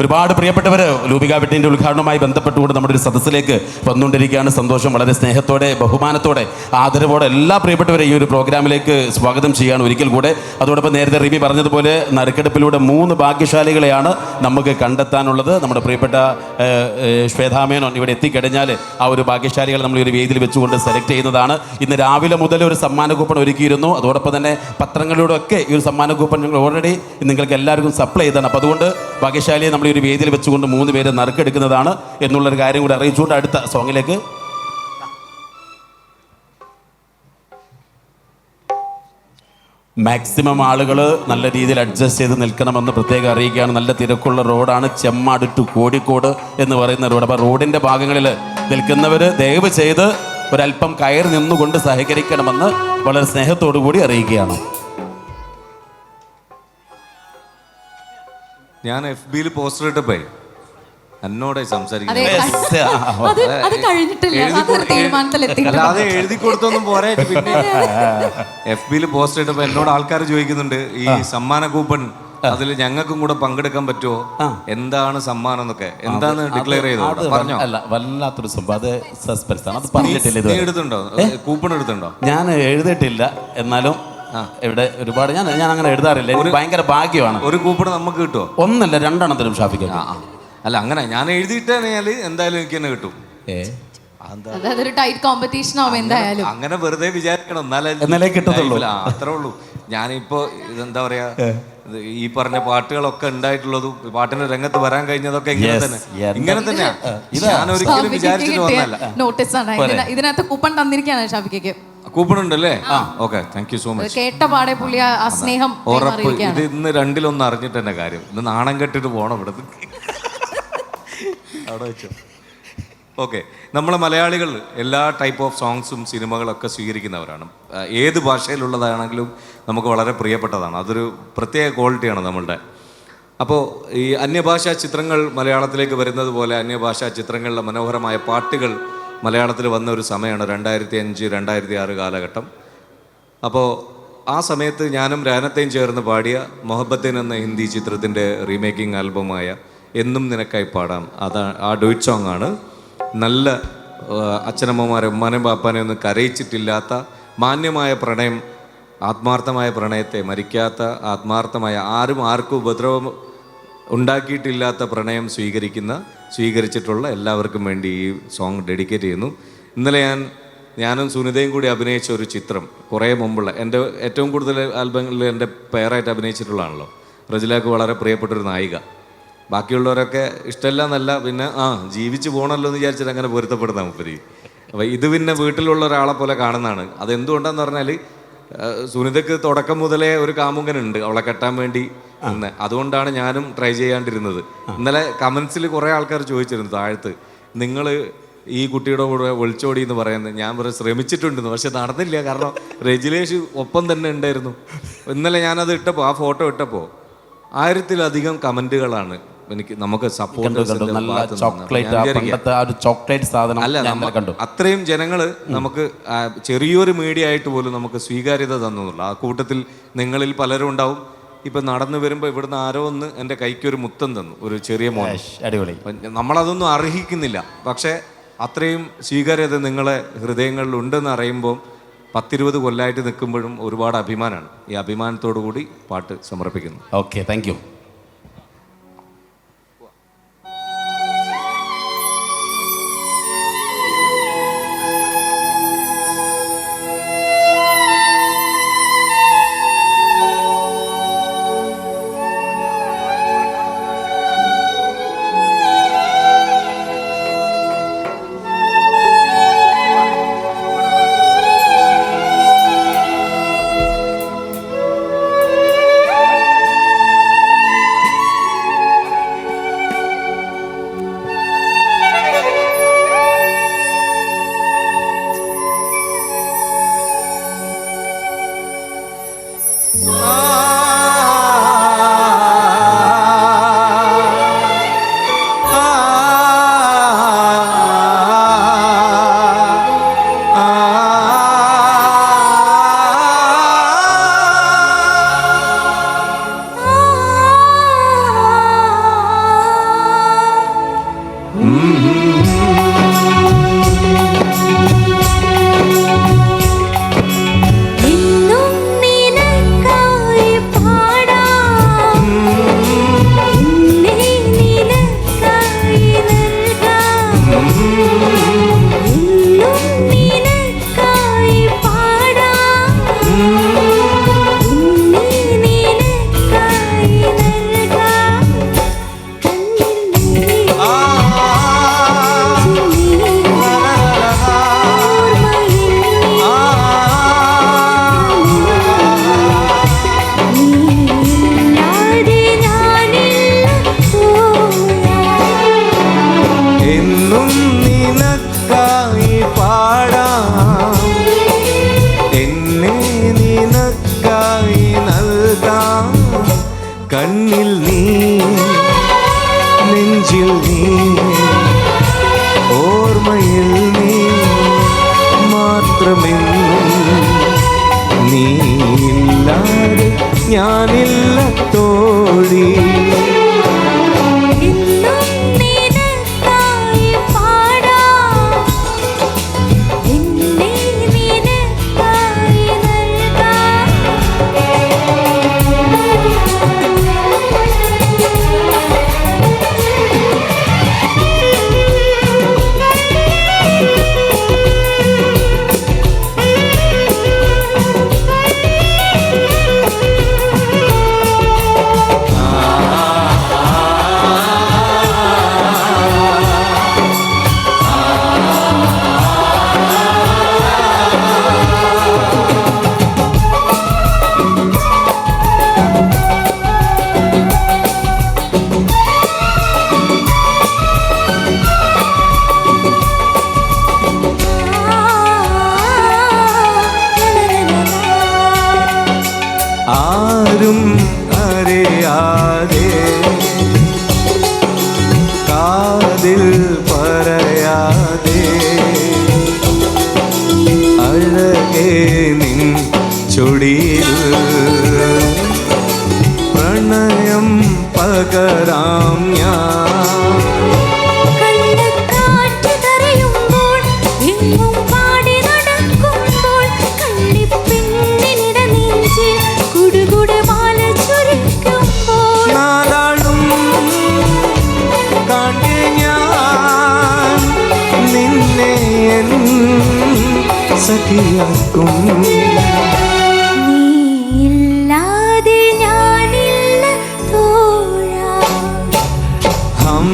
ഒരുപാട് പ്രിയപ്പെട്ടവർ ലൂപിക വെട്ടിന്റെ ഉദ്ഘാടനവുമായി ബന്ധപ്പെട്ടുകൊണ്ട് നമ്മുടെ ഒരു സദസ്സിലേക്ക് വന്നുകൊണ്ടിരിക്കുകയാണ്. സന്തോഷം വളരെ സ്നേഹത്തോടെ ബഹുമാനത്തോടെ ആദരവോടെ എല്ലാ പ്രിയപ്പെട്ടവരെ ഈ ഒരു പ്രോഗ്രാമിലേക്ക് സ്വാഗതം ചെയ്യുകയാണ് ഒരിക്കൽ കൂടെ. അതോടൊപ്പം നേരത്തെ റിമി പറഞ്ഞതുപോലെ നറുക്കെടുപ്പിലൂടെ മൂന്ന് ഭാഗ്യശാലികളെയാണ് നമുക്ക് കണ്ടെത്താനുള്ളത്. നമ്മുടെ പ്രിയപ്പെട്ട ശ്വേതാമേനോൻ ഇവിടെ എത്തിക്കഴിഞ്ഞാൽ ആ ഒരു ഭാഗ്യശാലികളെ നമ്മൾ ഒരു വേദിയിൽ വെച്ചുകൊണ്ട് സെലക്ട് ചെയ്യുന്നതാണ്. ഇന്ന് രാവിലെ മുതൽ ഒരു സമ്മാന കൂപ്പൺ ഒരുക്കിയിരുന്നു. അതോടൊപ്പം തന്നെ പത്രങ്ങളിലൂടെ ഒക്കെ ഈ ഒരു സമ്മാന കൂപ്പൺ ഞങ്ങൾ ഓൾറെഡി നിങ്ങൾക്ക് എല്ലാവർക്കും സപ്ലൈ ചെയ്തതാണ്. അപ്പോൾ അതുകൊണ്ട് ഭാഗ്യശാലിയെ നമ്മൾ ഒരു വേദിയിൽ വെച്ചുകൊണ്ട് മൂന്ന് പേര് നറുക്കെടുക്കുന്നതാണ് എന്നുള്ളൊരു കാര്യം കൂടി അറിയിച്ചുകൊണ്ട് അടുത്ത സോങ്ങിലേക്ക്. മാക്സിമം ആളുകൾ നല്ല രീതിയിൽ അഡ്ജസ്റ്റ് ചെയ്ത് നിൽക്കണമെന്ന് പ്രത്യേകം അറിയിക്കുകയാണ്. നല്ല തിരക്കുള്ള റോഡാണ് ചെമ്മാട് ടു കോഴിക്കോട് എന്ന് പറയുന്ന റോഡ്. അപ്പോൾ റോഡിന്റെ ഭാഗങ്ങളിൽ നിൽക്കുന്നവർ ദയവ് ചെയ്ത് ഒരല്പം കയറി നിന്നുകൊണ്ട് സഹകരിക്കണമെന്ന് വളരെ സ്നേഹത്തോടു കൂടി അറിയിക്കുകയാണ്. ഞാൻ എഫ് ബിയിൽ പോസ്റ്റർ ഇട്ടപ്പോ എന്നോടെ അതെ സംസാരിക്കുന്നത് അത് എഴുതി കൊടുത്തൊന്നും പോരെ പിന്നെ. എഫ് ബിയിൽ പോസ്റ്റർ ഇട്ടപ്പോ എന്നോട് ആൾക്കാർ ചോദിക്കുന്നുണ്ട് ഈ സമ്മാന കൂപ്പൺ അതിൽ ഞങ്ങൾക്കും കൂടെ പങ്കെടുക്കാൻ പറ്റുമോ? എന്താണ് സമ്മാനം എന്നൊക്കെ. എന്താണ് ഡിക്ലെയർ ചെയ്തത് പറഞ്ഞോ? അല്ല വല്ലാത്തൊരു സംഭവം. അത് സസ്പെൻസ് ആണ്. അത് പറഞ്ഞിട്ടില്ല കൂപ്പൺ എടുത്തുണ്ടോ ഞാൻ എഴുതിയിട്ടില്ല. എന്നാലും ഇവിടെ ഒരുപാട് ഞാൻ ഞാൻ അങ്ങനെ എഴുതാറില്ല. എനിക്ക് ഭയങ്കര ഭാഗ്യമാണ്. ഒരു കൂപ്പൺ നമുക്ക് കിട്ടുമോ ഒന്നല്ല രണ്ടെണ്ണത്തിനും ഷാഫിക്ക്. അല്ല അങ്ങനെ ഞാൻ എഴുതിയിട്ടാണെങ്കിൽ എന്തായാലും എനിക്ക് തന്നെ കിട്ടും. ഏ? അതൊരു ടൈറ്റ് കോമ്പറ്റീഷൻ ആവും എന്തായാലും. അങ്ങനെ വെറുതെ വിചാരിക്കണം. എന്നാലേ എന്നാലേ കിട്ടത്തുള്ളൂ. അത്രേ ഉള്ളൂ. ഞാനിപ്പോ ഇതെന്താ പറയാ? ഈ പറഞ്ഞ പാട്ടുകളൊക്കെ ഉണ്ടായിട്ടുള്ളതും പാട്ടിന്റെ രംഗത്ത് വരാൻ കഴിഞ്ഞതൊക്കെ ഇങ്ങനെ തന്നെ. ഇങ്ങനെ തന്നെയാ. ഞാൻ ഒരിക്കലും വിചാരിച്ചിട്ട് വന്നല്ല നോട്ടീസ് ആണ്. ഇതിനകത്ത് കൂപ്പൺ തന്നിരിക്കുകയാണ് ഷാഫിക്കയ്ക്ക്. കൂപ്പൺ ഉണ്ടല്ലേ okay thank you so much കേട്ട പാടെ പുള്ളി ആ ആ സ്നേഹം ഉറപ്പ്. ഇത് ഇന്ന് രണ്ടിലൊന്ന് അറിഞ്ഞിട്ട് തന്നെ കാര്യം. ഇന്ന് നാണം കെട്ടിട്ട് പോണം ഇവിടെ അവിടെ വെച്ചോ. ഓക്കെ നമ്മളെ മലയാളികൾ എല്ലാ ടൈപ്പ് ഓഫ് സോങ്സും സിനിമകളൊക്കെ സ്വീകരിക്കുന്നവരാണ്. ആ, ഏത് ഭാഷയിലുള്ളതാണെങ്കിലും നമുക്ക് വളരെ പ്രിയപ്പെട്ടതാണ്. അതൊരു പ്രത്യേക ക്വാളിറ്റിയാണ് നമ്മളുടെ. അപ്പോൾ ഈ അന്യഭാഷാ ചിത്രങ്ങൾ മലയാളത്തിലേക്ക് വരുന്നത് പോലെ അന്യഭാഷാ ചിത്രങ്ങളിലെ മനോഹരമായ പാട്ടുകൾ മലയാളത്തിൽ വന്ന ഒരു സമയമാണ് രണ്ടായിരത്തി അഞ്ച് രണ്ടായിരത്തി ആറ് കാലഘട്ടം. അപ്പോൾ ആ സമയത്ത് ഞാനും രാനത്തെയും ചേർന്ന് പാടിയ മൊഹബത്തിൻ എന്ന ഹിന്ദി ചിത്രത്തിന്റെ റീമേക്കിംഗ് ആൽബമായ എന്നും നിനക്കായി പാടാം. അതാ ആ ഡോയിറ്റ് സോങ് ആണ് നല്ല അച്ഛനമ്മമാരെ ഉമ്മാനെയും പാപ്പാനെ ഒന്നും കരയിച്ചിട്ടില്ലാത്ത മാന്യമായ പ്രണയം ആത്മാർത്ഥമായ പ്രണയത്തെ മരിക്കാത്ത ആത്മാർത്ഥമായ ആരും ആർക്കും ഉപദ്രവം ഉണ്ടാക്കിയിട്ടില്ലാത്ത പ്രണയം സ്വീകരിക്കുന്ന സ്വീകരിച്ചിട്ടുള്ള എല്ലാവർക്കും വേണ്ടി ഈ സോങ് ഡെഡിക്കേറ്റ് ചെയ്യുന്നു. ഇന്നലെ ഞാൻ ഞാനും സുനിതയും കൂടി അഭിനയിച്ച ഒരു ചിത്രം കുറേ മുമ്പുള്ള എന്റെ ഏറ്റവും കൂടുതൽ ആൽബങ്ങളിൽ എന്റെ പേരായിട്ട് അഭിനയിച്ചിട്ടുള്ളതാണല്ലോ. റജിലാക്ക് വളരെ പ്രിയപ്പെട്ടൊരു നായിക. ബാക്കിയുള്ളവരൊക്കെ ഇഷ്ടമല്ല എന്നല്ല പിന്നെ ആ ജീവിച്ച് പോകണമല്ലോ എന്ന് വിചാരിച്ചിട്ട് അങ്ങനെ പൊരുത്തപ്പെടുന്ന മുപ്പരി. അപ്പോൾ ഇത് പിന്നെ വീട്ടിലുള്ള ഒരാളെ പോലെ കാണുന്നതാണ്. അതെന്തുകൊണ്ടാന്ന് പറഞ്ഞാൽ സുനിതക്ക് തുടക്കം മുതലേ ഒരു കാമുകനുണ്ട് അവളെ കെട്ടാൻ വേണ്ടി നിന്ന് അതുകൊണ്ടാണ് ഞാനും ട്രൈ ചെയ്യാണ്ടിരുന്നത്. ഇന്നലെ കമന്റ്സിൽ കുറെ ആൾക്കാർ ചോദിച്ചിരുന്നു താഴത്ത് നിങ്ങൾ ഈ കുട്ടിയുടെ കൂടെ ഒളിച്ചോടി എന്ന് പറയുന്നത് ഞാൻ വെറുതെ ശ്രമിച്ചിട്ടുണ്ടെന്ന് പക്ഷെ നടന്നില്ല. കാരണം രജിലേഷ് ഒപ്പം തന്നെ ഉണ്ടായിരുന്നു. ഇന്നലെ ഞാനത് ഇട്ടപ്പോൾ ആ ഫോട്ടോ ഇട്ടപ്പോൾ ആയിരത്തിലധികം കമന്റുകളാണ് എനിക്ക് നമുക്ക് സപ്പോർട്ട് നല്ല ചോക്ലേറ്റ് പണ്ടത്തെ ആ ഒരു ചോക്ലേറ്റ് സാധനം അല്ല കണ്ടു. അത്രയും ജനങ്ങൾ നമുക്ക് ചെറിയൊരു മീഡിയ ആയിട്ട് പോലും നമുക്ക് സ്വീകാര്യത തന്നുള്ളൂ ആ കൂട്ടത്തിൽ നിങ്ങളിൽ പലരും ഉണ്ടാവും. ഇപ്പൊ നടന്നു വരുമ്പോ ഇവിടുന്ന് ആരോ ഒന്ന് എന്റെ കൈക്ക് ഒരു മുത്തം തന്നു ഒരു ചെറിയ മോൻ. അടിപൊളി. നമ്മളതൊന്നും അർഹിക്കുന്നില്ല. പക്ഷേ അത്രയും സ്വീകാര്യത നിങ്ങളെ ഹൃദയങ്ങളിൽ ഉണ്ടെന്ന് അറിയുമ്പോൾ പത്തിരുപത് കൊല്ലമായിട്ട് നിൽക്കുമ്പോഴും ഒരുപാട് അഭിമാനമാണ്. ഈ അഭിമാനത്തോടു കൂടി പാട്ട് സമർപ്പിക്കുന്നു. ഓക്കെ താങ്ക് നീ നെഞ്ചിൽ നീ ഓർമ്മയിൽ നീ മാത്രമെന്നും നീ ഇല്ലാതെ ഞാനില്ല തോഴി. ചൊടിയിൽ പ്രണയം പകരാം ഞാൻ. കണ്ണക്കാറ്റ്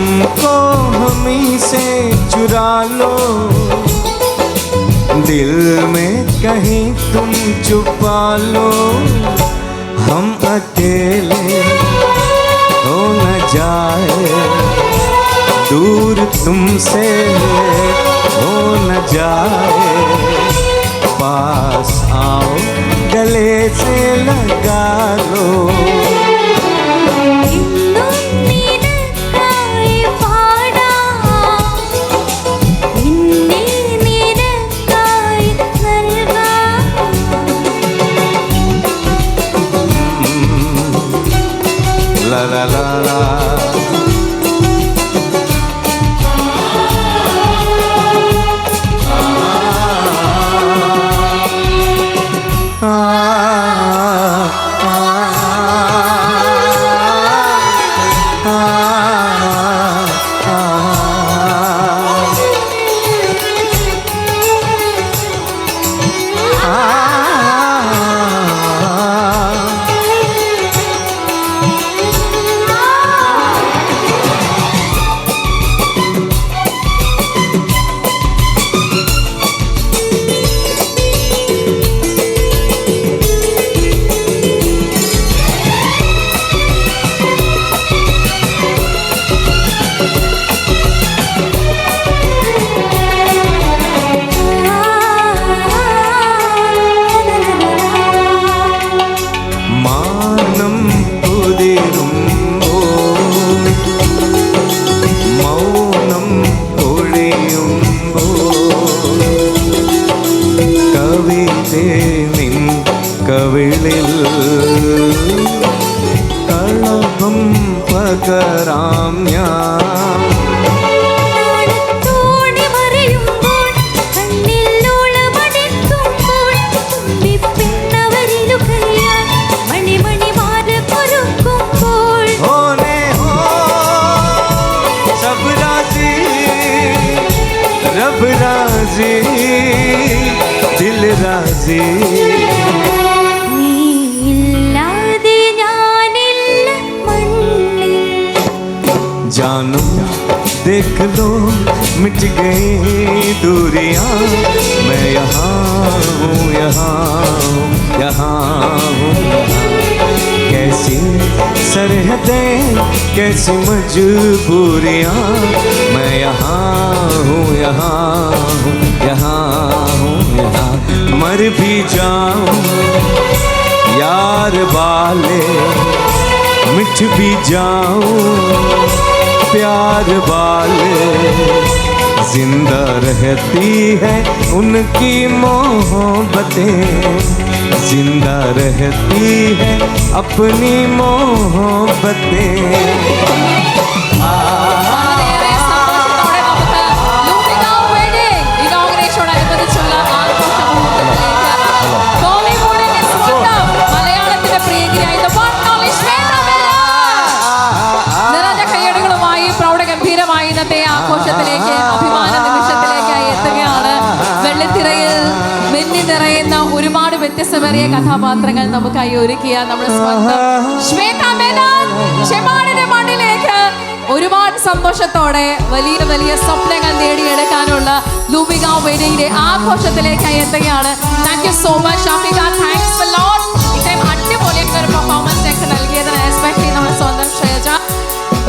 हमको हमी से चुरा लो। दिल में कहीं तुम छुपा लो। हम अकेले हो न जाए। दूर तुमसे हो न जाए। पास आओ, गले से लगा लो। La la la la. सब राज़ी, दिल राज़ी। जानो, देख लो, मिट गई दूरिया। मैं यहाँ हूँ, यहाँ यहाँ हूँ। कैसी सरहदें कैसी मजबूरियाँ मैं यहाँ हूँ यहाँ हूँ यहाँ हूँ, यहाँ। मर भी जाऊँ, यार वाले मिट भी जाऊँ, प्यार वाले ज़िंदा रहती है उनकी मोहब्बतें। ज़िंदा रहती है अपनी मोहब्बतें। വ്യത്യസ്തമേറിയ കഥാപാത്രങ്ങൾ നമുക്കായി ഒരുക്കിയ നമ്മുടെ ശ്വേത മണ്ണിലേക്ക് ഒരുപാട് സന്തോഷത്തോടെ വലിയ വലിയ സ്വപ്നങ്ങൾ നേടിയെടുക്കാനുള്ള ലൂബിക വേദിയുടെ ആഘോഷത്തിലേക്കായി എത്തുകയാണ്. Thank you so much Shafika thanks lot ഇത്രയും അടിപൊളിയായിട്ടുള്ള ഒരു പെർഫോമൻസ് ഞങ്ങൾക്ക് നൽകിയതിന് എസ്പെഷ്യലി നമ്മുടെ സ്വന്തം ഷേജ.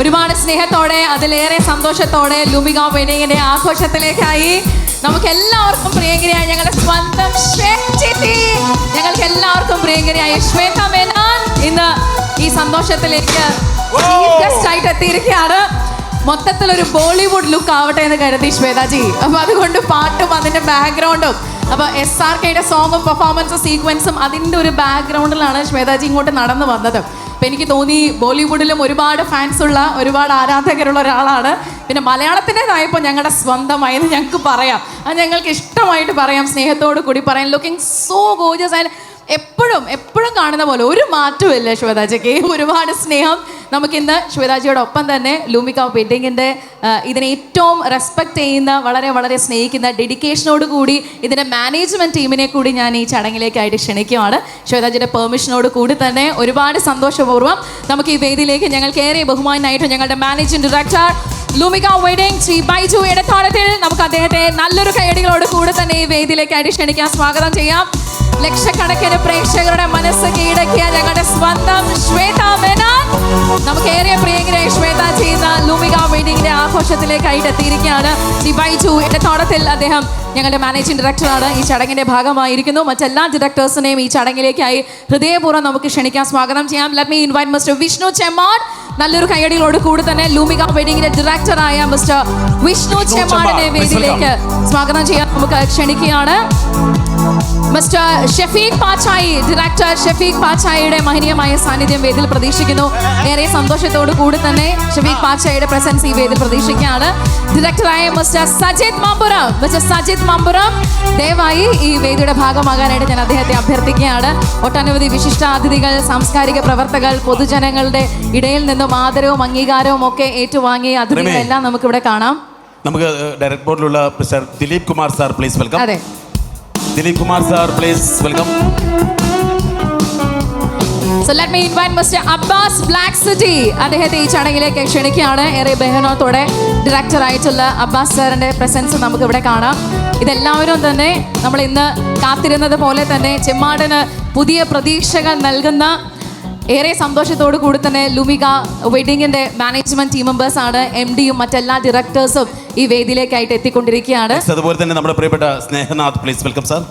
ഒരുപാട് സ്നേഹത്തോടെ അതിലേറെ സന്തോഷത്തോടെ ലൂമിക വെഡിങ്ങിന്റെ ആഘോഷത്തിലേക്കായി നമുക്ക് എല്ലാവർക്കും പ്രിയങ്കരിയായ ഞങ്ങളുടെ സ്വന്തം ഞങ്ങൾക്ക് എല്ലാവർക്കും പ്രിയങ്കരിയായ ശ്വേത മേനോൻ ഇന്ന് ഈ സന്തോഷത്തിലേക്ക് ഗസ്റ്റ് ആയിട്ട് എത്തിയിരിക്കുകയാണ്. മൊത്തത്തിൽ ഒരു ബോളിവുഡ് ലുക്ക് ആവട്ടെ എന്ന് കരുതി ശ്വേതാജി. അപ്പൊ അതുകൊണ്ട് പാട്ടും അതിന്റെ ബാക്ക്ഗ്രൗണ്ടും അപ്പൊ എസ് ആർ കെയുടെ സോങ്ങും പെർഫോമൻസും സീക്വൻസും അതിന്റെ ഒരു ബാക്ക്ഗ്രൗണ്ടിലാണ് ശ്വേതാജി ഇങ്ങോട്ട് നടന്നു വന്നത്. അപ്പൊ എനിക്ക് തോന്നി ബോളിവുഡിലും ഒരുപാട് ഫാൻസ് ഉള്ള ഒരുപാട് ആരാധകരുള്ള ഒരാളാണ്. പിന്നെ മലയാളത്തിന്റെതായപ്പോൾ ഞങ്ങളുടെ സ്വന്തമായി എന്ന് ഞങ്ങൾക്ക് പറയാം. അത് ഞങ്ങൾക്ക് ഇഷ്ടമായിട്ട് പറയാം. സ്നേഹത്തോട് കൂടി പറയാം. ലുക്കിംഗ് സോ ഗോജസ് ആൻഡ് എപ്പോഴും എപ്പോഴും കാണുന്ന പോലെ ഒരു മാറ്റമില്ല ശിവദാജയ്ക്ക് ഒരുപാട് സ്നേഹം നമുക്കിന്ന് ശ്വേതാജിയോടൊപ്പം തന്നെ ലൂമിക വെഡിങ്ങിന്റെ ഇതിനെ ഏറ്റവും റെസ്പെക്ട് ചെയ്യുന്ന വളരെ വളരെ സ്നേഹിക്കുന്ന ഡെഡിക്കേഷനോട് കൂടി ഇതിന്റെ മാനേജ്മെന്റ് ടീമിനെ കൂടി ഞാൻ ഈ ചടങ്ങിലേക്കായിട്ട് ക്ഷണിക്കുകയാണ്. ശ്വേതാജിയുടെ പെർമിഷനോട് കൂടി തന്നെ ഒരുപാട് സന്തോഷപൂർവം നമുക്ക് ഈ വേദിയിലേക്ക് ഞങ്ങൾക്ക് ഏറെ ബഹുമാനായിട്ട് ഞങ്ങളുടെ managing director Lumika wedding Shri Baiju എടത്താളത്തിൽ നമുക്ക് അദ്ദേഹത്തെ നല്ലൊരു കൈയടികളോട് കൂടെ തന്നെ ഈ വേദിയിലേക്കായിട്ട് ക്ഷണിക്കാൻ സ്വാഗതം ചെയ്യാം. ലക്ഷക്കണക്കിന് പ്രേക്ഷകരുടെ മനസ്സ് കീഴടക്കിയ ഞങ്ങളുടെ സ്വന്തം ശ്വേത മേനോൻ. നമുക്ക് ഏറെ പ്രിയങ്കരായ ശ്വേത ചെയ്യുന്ന ലൂമിക വെഡിങ്ങിന്റെ ആഘോഷത്തിലേക്കായിട്ട് എത്തിയിരിക്കുകയാണ്. ശ്രീ എന്റെ തോട്ടത്തിൽ അദ്ദേഹം ഞങ്ങളുടെ മാനേജിംഗ് ഡയറക്ടറാണ്. ഈ ചടങ്ങിന്റെ ഭാഗമായിരിക്കുന്നു. മറ്റെല്ലാ ഡയറക്ടേഴ്സിനെയും ഈ ചടങ്ങിലേക്കായി ഹൃദയപൂർവം നമുക്ക് ക്ഷണിക്കാൻ സ്വാഗതം ചെയ്യാം. Let me invite mister Vishnu Chemman. നല്ലൊരു കൈയടികളോട് കൂടി തന്നെ ലൂമിക വെഡിങ്ങിന്റെ ഡയറക്ടറായ മിസ്റ്റർ വിഷ്ണു ചെമ്മാടിനെ വേദിയിലേക്ക് സ്വാഗതം ചെയ്യാൻ നമുക്ക് ക്ഷണിക്കുകയാണ്. മിസ്റ്റർ ഷെഫീഖ് പാച്ചായി ഡയറക്ടർ ഷെഫീഖ് പാച്ചായിയുടെ മഹനീയമായ സാന്നിധ്യം വേദിയിൽ പ്രതീക്ഷിക്കുന്നു. ഏറെ സന്തോഷത്തോടു കൂടി തന്നെ ഷെഫീഖ് പാച്ചായിയുടെ പ്രസൻസ് ഈ വേദിയിൽ പ്രതീക്ഷിക്കുകയാണ്. ഡയറക്ടറായ മിസ്റ്റർ സജിത് മമ്പുറം മിസ്റ്റർ സജിത് മമ്പുറം ദയവായി ഈ വേദിയുടെ ഭാഗമാകാനായിട്ട് ഞാൻ അദ്ദേഹത്തെ അഭ്യർത്ഥിക്കുകയാണ്. ഒട്ടനവധി വിശിഷ്ടാതിഥികൾ സാംസ്കാരിക പ്രവർത്തകർ പൊതുജനങ്ങളുടെ ഇടയിൽ നിന്നും ആദരവും അംഗീകാരവും ഒക്കെ ഏറ്റുവാങ്ങിയ അതിഥികളെല്ലാം നമുക്കിവിടെ കാണാം. നമുക്ക് direct ബോർഡിലുള്ള mister Dileep Kumar sir please welcome അതെ. Dileep Kumar sir please welcome so let me invite mister Abbas black city അദ്ദേഹത്തെ ഈ ചടങ്ങിലേക്ക് ക്ഷണിക്കുകയാണ്. ഏറെ ബഹനോത്തോടെ ഡയറക്ടറായിട്ടുള്ള അബ്ബാസ് സാറിന്റെ പ്രസൻസ് നമുക്ക് ഇവിടെ കാണാം. ഇതെല്ലാവരും തന്നെ നമ്മൾ ഇന്ന് കാത്തിരുന്നത് പോലെ തന്നെ ചെമ്മാടിന് പുതിയ പ്രതീക്ഷകൾ നൽകുന്ന ഏറെ സന്തോഷത്തോടു കൂടി തന്നെ ലുമിക വെഡിങ്ങിന്റെ മാനേജ്മെന്റ് ടീം മെമ്പേഴ്സ് ആണ് എം ഡിയും മറ്റെല്ലാ ഡയറക്ടേഴ്സും ഈ വേദിയിലേക്കായിട്ട് എത്തിക്കൊണ്ടിരിക്കുകയാണ്. അതുപോലെ തന്നെ നമ്മുടെ പ്രിയപ്പെട്ട സ്നേഹനാഥ് പ്ലീസ് വെൽക്കം സാർ